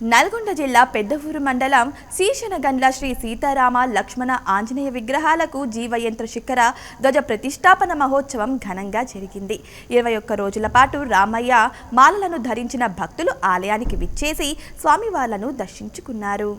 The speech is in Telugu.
నల్గొండ జిల్లా పెద్దవూరు మండలం శీషనగండ్ల శ్రీ సీతారామ లక్ష్మణ ఆంజనేయ విగ్రహాలకు జీవయంత్ర శిఖర ధ్వజ ప్రతిష్టాపన మహోత్సవం ఘనంగా జరిగింది. ఇరవై ఒక్క రోజుల పాటు రామయ్య మాలలను ధరించిన భక్తులు ఆలయానికి విచ్చేసి స్వామివార్లను దర్శించుకున్నారు.